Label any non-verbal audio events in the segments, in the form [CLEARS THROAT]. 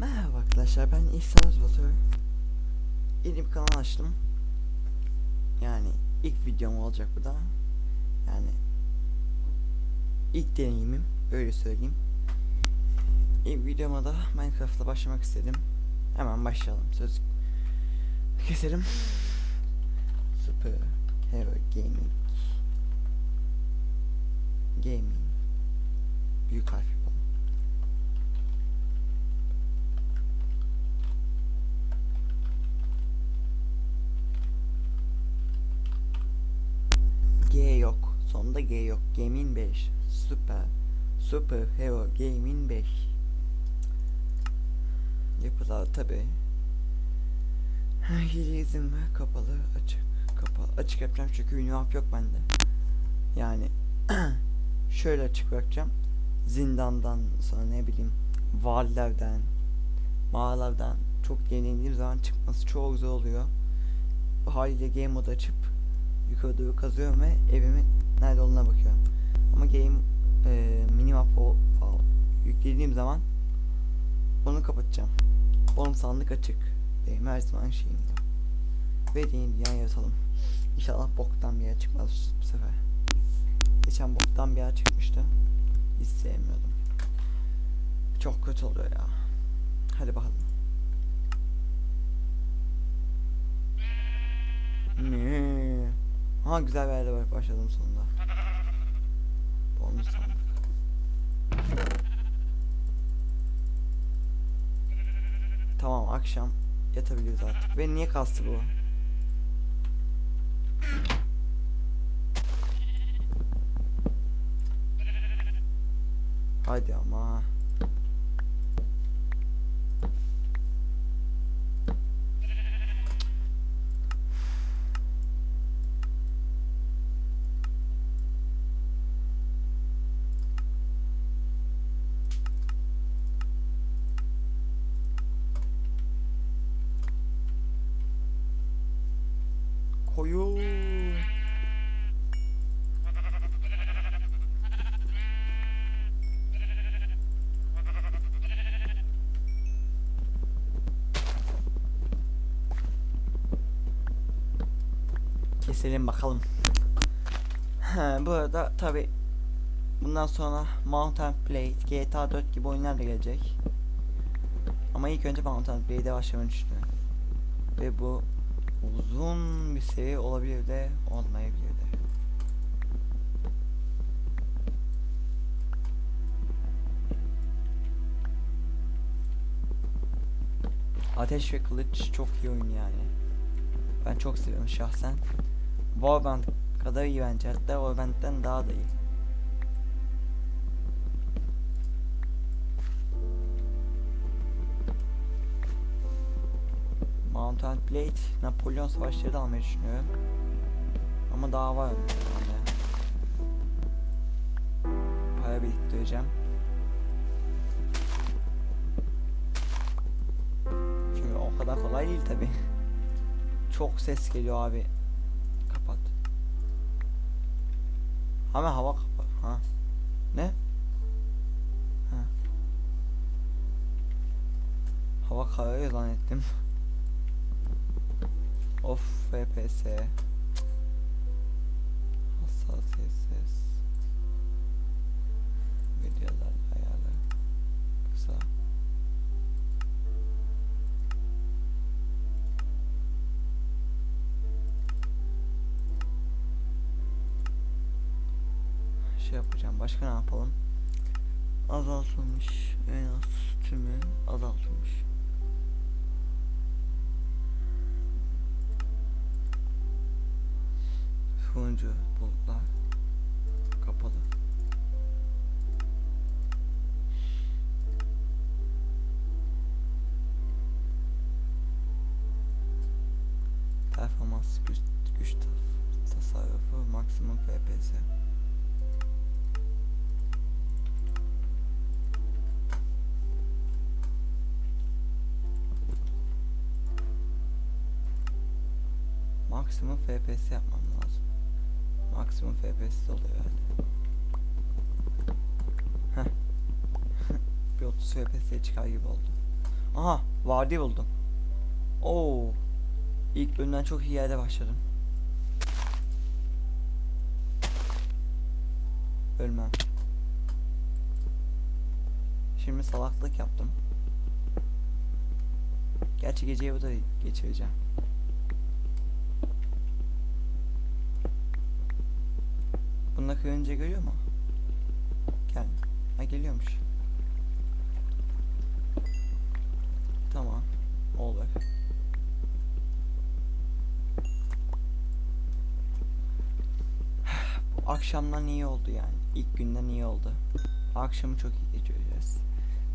Merhaba arkadaşlar ben İhsan Özbatır Yeni bir kanal açtım. Yani ilk videom olacak bu da. Yani ilk deneyimim öyle söyleyeyim. İlk videoma da Minecraft'la başlamak istedim. Hemen başlayalım söz keselim. Super Yok. Gaming 5. Super. Super Hero Gaming 5. Yapılar tabi. Hile izin ver. Kapalı. Açık. Kapalı. Açık yapacağım çünkü ünlü yok bende. Yani [CLEARS THROAT] şöyle açık bırakacağım. Zindandan sonra ne bileyim vallerden mağaralardan çok yenildiğim zaman çıkması çok zor oluyor. Haliyle game mode açıp yukarı doğru kazıyorum ve evimin nerede olduğuna bakıyorum. Ama game e, minimap yüklediğim zaman onu kapatacağım. Oğlum sandık açık. Benim her zaman şeyim bu. Ve yeni dünya yaratalım. İnşallah boktan bir yer çıkmaz bu sefer. Geçen boktan bir yer çıkmıştı. Hiç sevmiyordum. Çok kötü oluyor ya. Hadi bakalım. Ha güzel bir yerde bak- başladım sonunda. Bonus sandık. Tamam akşam yatabiliriz artık. Ve niye kastı bu? Hadi ama. Keselim bakalım. Bu arada tabi bundan sonra Mountain Blade, GTA 4 gibi oyunlar da gelecek. Ama ilk önce Mountain Blade'e başlamayı düşünüyorum. Ve bu uzun bir seri olabilir de olmayabilir de. Ateş ve Kılıç çok iyi oyun yani. Ben çok seviyorum şahsen. Warband kadar iyi bence. Hatta Warband'den daha da iyi. Mountain Blade, Napolyon savaşları da almayı düşünüyorum. Ama daha var önümde. Para biriktireceğim. Çünkü o kadar kolay değil tabi. [LAUGHS] Çok ses geliyor abi. Ama hava kapat. Ha. Ne? Ha. Hava kararıyor zannettim. Of FPS. Hassasiyet Şey yapacağım. Başka ne yapalım? Azaltılmış. En az tümü azaltılmış. Turuncu bulutlar kapalı. Maksimum FPS yapmam lazım. Maksimum FPS oluyor. Heh. [LAUGHS] bir 30 FPS'ye çıkar gibi oldu. Aha vardiya buldum. Oo. İlk bölümden çok iyi yerde başladım. Ölmem. Şimdi salaklık yaptım. Gerçi geceyi burada geçireceğim. Bunda kırınca görüyor mu? Gel. Ha geliyormuş. Tamam. Olur. [SIGHS] Akşamdan iyi oldu yani. İlk günden iyi oldu. Akşamı çok iyi geçireceğiz.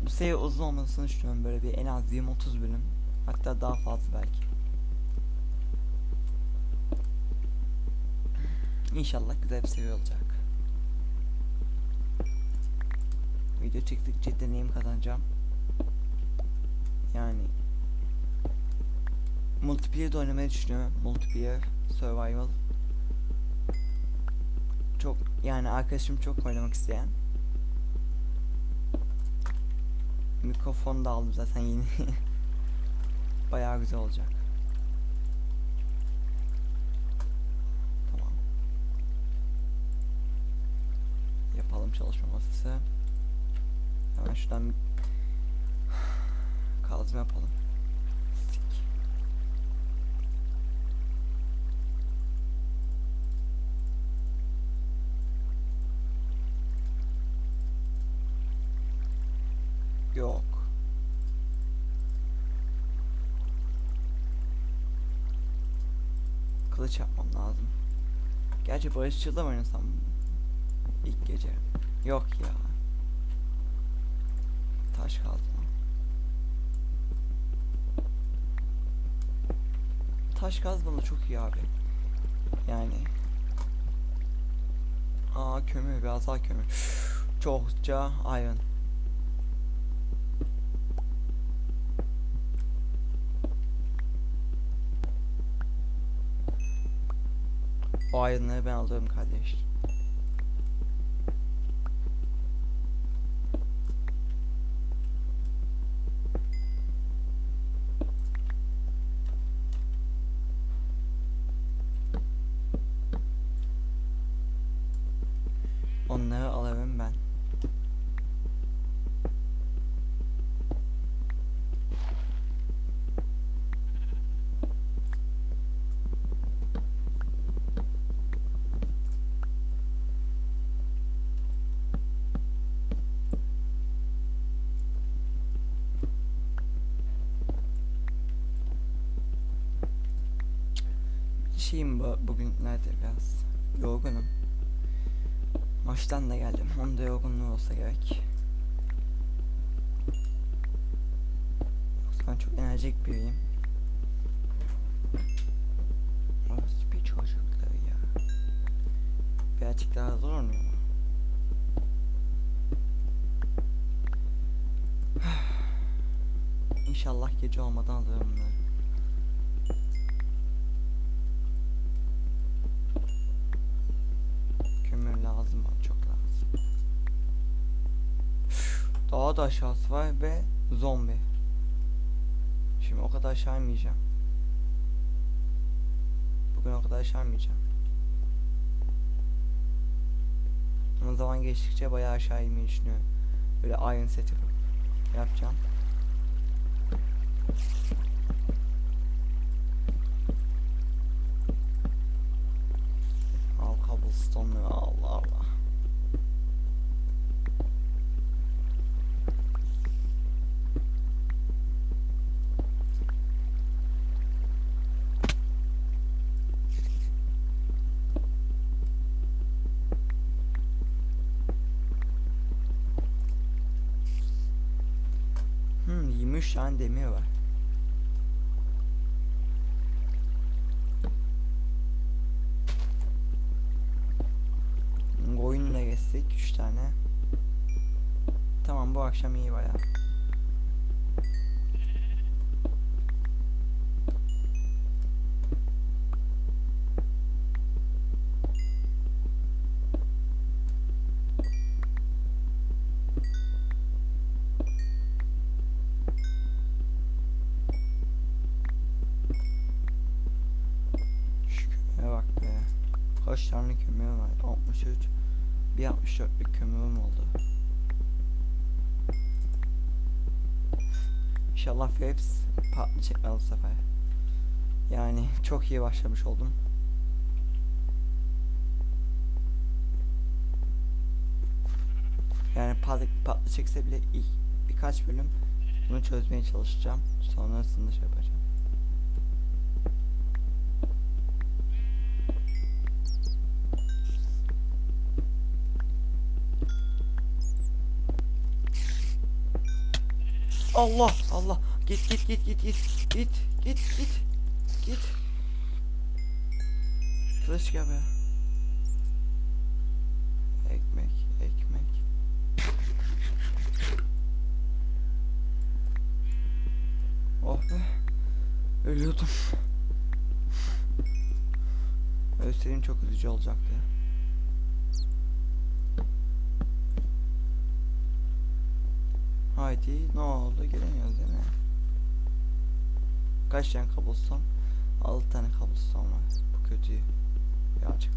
Bu seri uzun olmasını düşünüyorum böyle bir en az 20-30 bölüm. Hatta daha fazla belki. İnşallah güzel bir seri olacak. Video çektikçe deneyim kazanacağım. Yani multiplayer de oynamayı düşünüyorum. Multiplayer, survival. Çok yani arkadaşım çok oynamak isteyen. Mikrofon da aldım zaten yeni. [LAUGHS] Bayağı güzel olacak. Çalışma masası. Hemen şuradan kazma yapalım. Yok. Kılıç yapmam lazım. Gerçi barışçıl da mı oynasam ilk gece? Yok ya. Taş kazma. Taş kazma da çok iyi abi. Yani. Aa kömür biraz daha kömür. Çokça iron. O ayrınları ben alırım kardeş. Şeyim bu, bugün nerede biraz yorgunum. Maçtan da geldim. Onun da yorgunluğu olsa gerek. Ben çok enerjik biriyim. Bir çocukları ya. Birazcık daha zor mu? [SIGHS] İnşallah gece olmadan alırım bunları. Daha da aşağısı var ve zombi. Şimdi o kadar aşağı inmeyeceğim. Bugün o kadar aşağı inmeyeceğim. Ama zaman geçtikçe bayağı aşağı inmeyi düşünüyorum. Böyle iron set yapacağım. 23 tane demir var. Oyunla geçsek 3 tane. Tamam bu akşam iyi baya. 60 tane kömürüm var. 63. Bir 64 bir kömürüm oldu. İnşallah Philips patlayacak bu sefer. Yani çok iyi başlamış oldum. Yani pat patlayacaksa bile ilk birkaç bölüm bunu çözmeye çalışacağım. Sonrasında şey yapacağım. Allah Allah. Git git git git git. Git git git. Git. Kılıç gibi. Ekmek, ekmek. Oh be. Ölüyordum. Ölseyim çok üzücü olacaktı. Haydi ne oldu gelemiyoruz değil mi? Kaç tane kabuston? 6 tane kabuston var. Bu kötü. Birazcık